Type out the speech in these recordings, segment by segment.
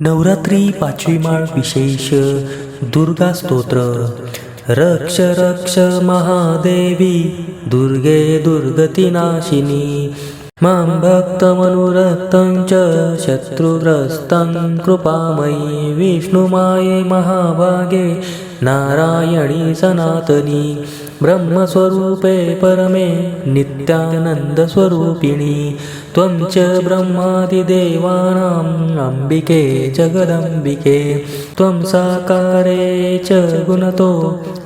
नवरात्री पाचवी माळ विशेष. दुर्गा स्तोत्र. रक्ष रक्ष महादेवी. दुर्गे दुर्गतिनाशिनी मां भक्तमनुरक्तं च शत्रुग्रस्तं कृपामयी विष्णुमाये महाभागे नारायणी सनातनी ब्रह्मस्वरूपे परमे नित्यानन्दस्वरूपिणी त्वं च ब्रह्मादिदेवानाम् अम्बिके जगदम्बिके त्वं साकारे च गुणतो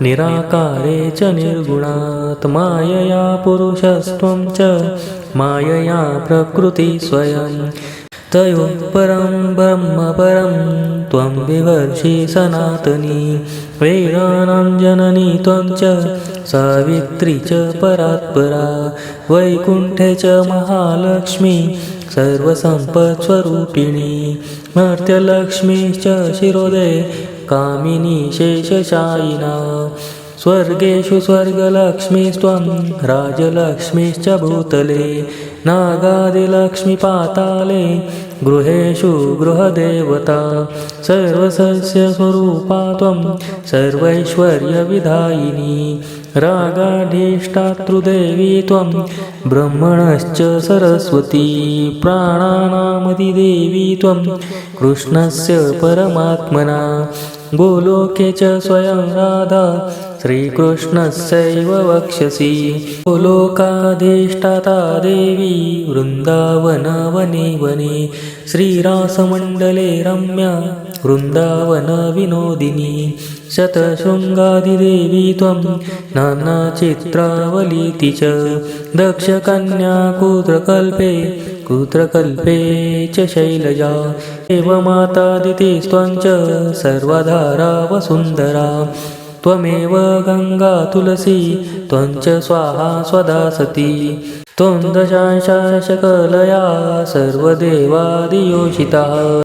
निराकारे च निर्गुणात् मायया पुरुषस्त्वं च मायया प्रकृती स्वयं. तयो परं ब्रह्मपरं त्वं विवर्षि सनातनी. वेदानां जननी त्वं च सावित्री च परात्परा. वैकुण्ठे च महालक्ष्मी सर्वसम्पत्स्वरूपिणी मर्त्यलक्ष्मीश्च शिरोदे कामिनी शेषशायिना. स्वर्गेषु स्वर्गलक्ष्मीस्त्वं राजलक्ष्मीश्च भूतले नागादिलक्ष्मीपाताले गृहेषु गृहदेवता सर्वसस्यस्वरूपा त्वं सर्वैश्वर्यविधायिनी रागाढीष्टातृदेवी त्वं ब्रह्मणश्च सरस्वती प्राणानामदिदेवी त्वं कृष्णस्य परमात्मना गोलोके च स्वयं राधा श्रीकृष्णस्यैव वक्षसि। गोलोकाधिष्ठाता देवी वृन्दावनवने वने श्रीरासमण्डले रम्या वृन्दावनविनोदिनी। शतशृङ्गादिदेवी त्वं नानाचित्रावलीति च। दक्षकन्याकूत्रकल्पे पुत्रकल्पे च शैलजा एव मातादितिस्त्वं च सर्वधारा वसुन्दरा त्वमेव गङ्गा तुलसी त्वं च स्वाहा स्वदा सती त्वं दशांशाशकलया सर्वदेवादियोषितः.